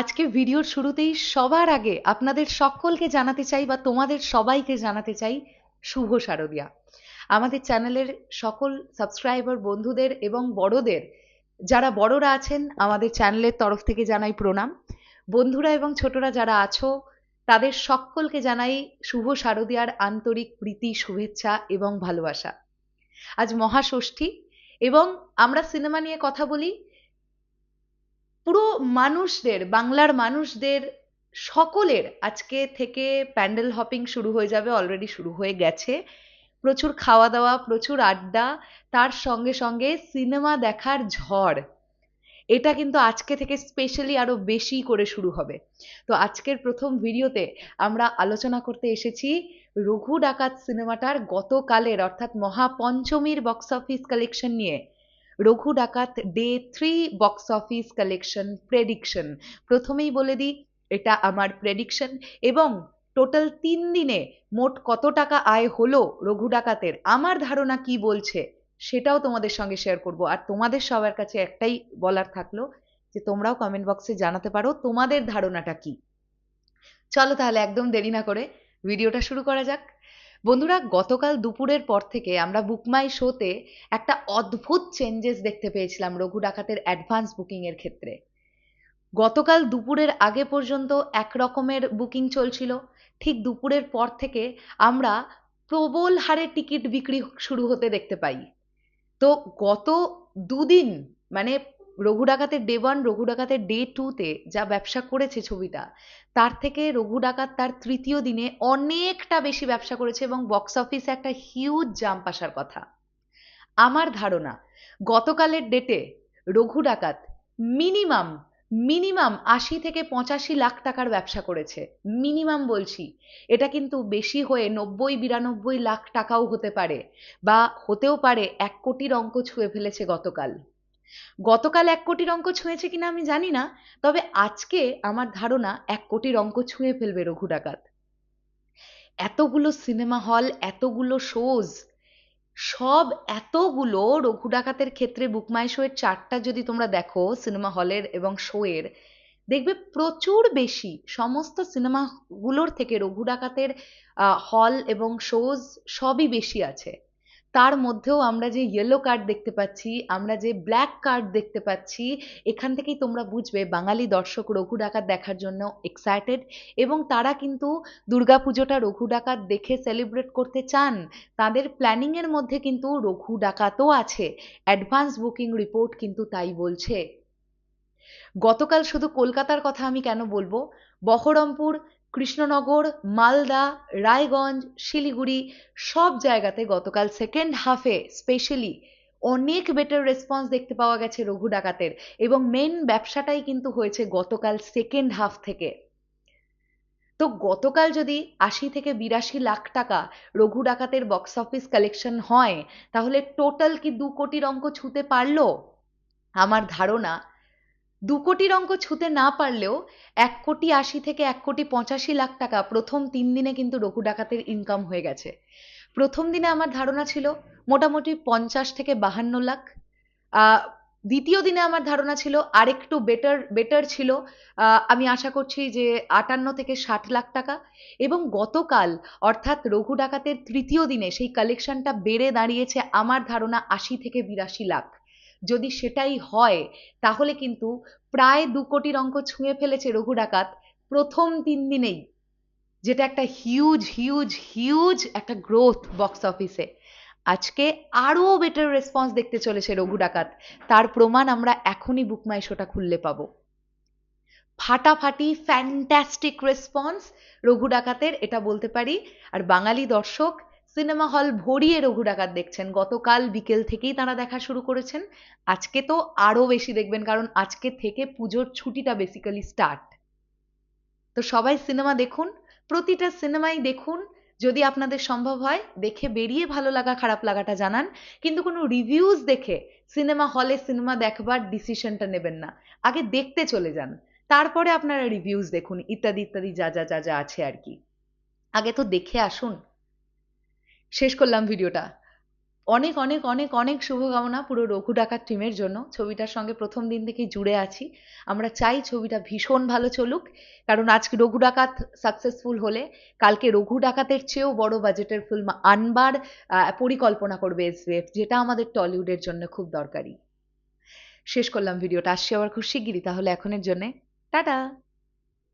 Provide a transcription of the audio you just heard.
আজকে ভিডিওর শুরুতেই সবার আগে আপনাদের সকলকে জানাতে চাই বা তোমাদের সবাইকে জানাতে চাই শুভ শারদিয়া। আমাদের চ্যানেলের সকল সাবস্ক্রাইবার বন্ধুদের এবং বড়দের, যারা বড়রা আছেন, আমাদের চ্যানেলের তরফ থেকে জানাই প্রণাম। বন্ধুরা এবং ছোটরা যারা আছো, তাদের সকলকে জানাই শুভ শারদিয়ার আন্তরিক প্রীতি, শুভেচ্ছা এবং ভালোবাসা। আজ মহাষষ্ঠী এবং আমরা সিনেমা নিয়ে কথা বলি পুরো মানুষদের, বাংলার মানুষদের, সকলের আজকে থেকে প্যান্ডেল হপিং শুরু হয়ে যাবে অলরেডি শুরু হয়ে গেছে। প্রচুর খাওয়া দাওয়া প্রচুর আড্ডা, তার সঙ্গে সঙ্গে সিনেমা দেখার ঝড়। এটা কিন্তু আজকে থেকে স্পেশালি আরও বেশি করে শুরু হবে। তো আজকের প্রথম ভিডিওতে আমরা আলোচনা করতে এসেছি রঘু ডাকাত সিনেমাটার গতকালের, অর্থাৎ মহাপঞ্চমীর বক্স অফিস কালেকশন নিয়ে। Raghu Dakat day three box office collection prediction প্রথমেই বলে দিই, এটা আমার প্রেডিকশন এবং টোটাল তিন দিনে মোট কত টাকা আয় হলো রঘু ডাকাতের? আমার ধারণা কি বলছে সেটাও তোমাদের সঙ্গে শেয়ার করব। আর তোমাদের সবার কাছে একটাই বলার থাকল যে তোমরাও কমেন্ট বক্সে জানাতে পারো তোমাদের ধারণাটা কি। চলো তাহলে একদম দেরি না করে ভিডিওটা শুরু করা যাক। বন্ধুরা, গতকাল দুপুরের পর থেকে আমরা বুকমাই শোতে একটা অদ্ভুত চেঞ্জেস দেখতে পেয়েছিলাম রঘু ডাকাতের অ্যাডভান্স বুকিং এর ক্ষেত্রে। গতকাল দুপুরের আগে পর্যন্ত এক রকমের বুকিং চলছিল। ঠিক দুপুরের পর থেকে আমরা প্রবল হারে টিকিট বিক্রি শুরু হতে দেখতে পাই। তো গত দুদিন মানে রঘু ডাকাতের ডে ওয়ান রঘু ডাকাতের ডে টুতে যা ব্যবসা করেছে ছবিটা, তার থেকে রঘু ডাকাত তার তৃতীয় দিনে অনেকটা বেশি ব্যবসা করেছে এবং বক্স অফিসে একটা হিউজ জাম্প আসার কথা। আমার ধারণা, গতকালের ডেটে রঘু ডাকাত মিনিমাম মিনিমাম আশি থেকে পঁচাশি লাখ টাকার ব্যবসা করেছে। মিনিমাম বলছি। এটা কিন্তু বেশি হয়ে নব্বই, বিরানব্বই লাখ টাকাও হতে পারে বা হতেও পারে, এক কোটির অঙ্ক ছুঁয়ে ফেলেছে গতকাল। গতকাল এক কোটির অঙ্ক ছুঁয়েছে কিনা আমি জানি না, তবে আজকে আমার ধারণা এক কোটির অঙ্ক ছুঁয়ে ফেলবে রঘু ডাকাত এতগুলো সিনেমা হল, এতগুলো শোজ, সব এতগুলো রঘু ডাকাতের ক্ষেত্রে বুকমাই শো এর চারটা যদি তোমরা দেখো সিনেমা হলের এবং শো এর দেখবে প্রচুর বেশি সমস্ত সিনেমাগুলোর থেকে রঘু ডাকাতের হল এবং শোজ সবই বেশি আছে। তার মধ্যেও আমরা যে ইয়েলো কার্ড দেখতে পাচ্ছি, আমরা যে ব্ল্যাক কার্ড দেখতে পাচ্ছি, এখান থেকেই তোমরা বুঝবে বাঙালি দর্শক রঘু ডাকাত দেখার জন্য এক্সাইটেড এবং তারা কিন্তু দুর্গাপুজোটা রঘু ডাকাত দেখে সেলিব্রেট করতে চান। তাদের প্ল্যানিংয়ের মধ্যে কিন্তু রঘু ডাকাতও আছে। অ্যাডভান্স বুকিং রিপোর্ট কিন্তু তাই বলছে। গতকাল শুধু কলকাতার কথা আমি কেন বলব? বহরমপুর কৃষ্ণনগর, মালদা, রায়গঞ্জ, শিলিগুড়ি সব জায়গাতে গতকাল সেকেন্ড হাফে স্পেশালি অনেক বেটার রেসপন্স দেখতে পাওয়া গেছে রঘু ডাকাতের এবং মেন ব্যবসাটাই কিন্তু হয়েছে গতকাল সেকেন্ড হাফ থেকে। তো গতকাল যদি আশি থেকে বিরাশি লাখ টাকা রঘু ডাকাতের বক্স অফিস কালেকশন হয়, তাহলে টোটাল কি দু কোটির অঙ্ক ছুঁতে পারল? আমার ধারণা দু কোটির অঙ্ক ছুতে না পারলেও এক কোটি আশি থেকে এক কোটি পঁচাশি লাখ টাকা প্রথম তিন দিনে কিন্তু রঘু ডাকাতের ইনকাম হয়ে গেছে। প্রথম দিনে আমার ধারণা ছিল মোটামুটি পঞ্চাশ থেকে বাহান্ন লাখ। দ্বিতীয় দিনে আমার ধারণা ছিল আরেকটু বেটার বেটার ছিল। আমি আশা করছি যে আটান্ন থেকে ষাট লাখ টাকা। এবং গতকাল অর্থাৎ রঘু ডাকাতের তৃতীয় দিনে সেই কালেকশনটা বেড়ে দাঁড়িয়েছে আমার ধারণা আশি থেকে বিরাশি লাখ। যদি সেটাই হয়, তাহলে কিন্তু প্রায় দু কোটির অঙ্ক ছুঁয়ে ফেলেছে রঘু ডাকাত প্রথম তিন দিনেই। যেটা একটা হিউজ হিউজ হিউজ একটা গ্রোথ বক্স অফিসে আজকে আরও বেটার রেসপন্স দেখতে চলেছে রঘু ডাকাত। তার প্রমাণ আমরা এখনই বুকমাই শোটা খুললে পাবো। ফাটাফাটি ফ্যান্টাস্টিক রেসপন্স রঘু ডাকাতের, এটা বলতে পারি। আর বাঙালি দর্শক সিনেমা হল ভরিয়ে রঘু ডাকাত দেখছেন। গতকাল বিকেল থেকেই তারা দেখা শুরু করেছেন। আজকে তো আরও বেশি দেখবেন, কারণ আজকে থেকে পুজোর ছুটিটা বেসিক্যালি স্টার্ট তো সবাই সিনেমা দেখুন, প্রতিটা সিনেমাই দেখুন। যদি আপনাদের সম্ভব হয়, দেখে বেরিয়ে ভালো লাগা, খারাপ লাগাটা জানান। কিন্তু কোনো রিভিউজ দেখে সিনেমা হলে সিনেমা দেখবার ডিসিশনটা নেবেন না। আগে দেখতে চলে যান। তারপরে আপনারা রিভিউজ দেখুন, ইত্যাদি ইত্যাদি যা যা যা যা আছে আর কি। আগে তো দেখে আসুন। শেষ করলাম ভিডিওটা। অনেক অনেক অনেক অনেক শুভকামনা পুরো রঘু ডাকাত টিমের জন্য। ছবিটার সঙ্গে প্রথম দিন থেকেই জুড়ে আছি। আমরা চাই ছবিটা ভীষণ ভালো চলুক, কারণ আজকে রঘু ডাকাত সাকসেসফুল হলে কালকে রঘু ডাকাতের চেয়েও বড় বাজেটের ফিল্ম আনবার পরিকল্পনা করবে এসবিএফ যেটা আমাদের টলিউডের জন্য খুব দরকারি। শেষ করলাম ভিডিওটা। আসছি আবার খুব শিগগিরই, তাহলে এখনের জন্যে। টাটা!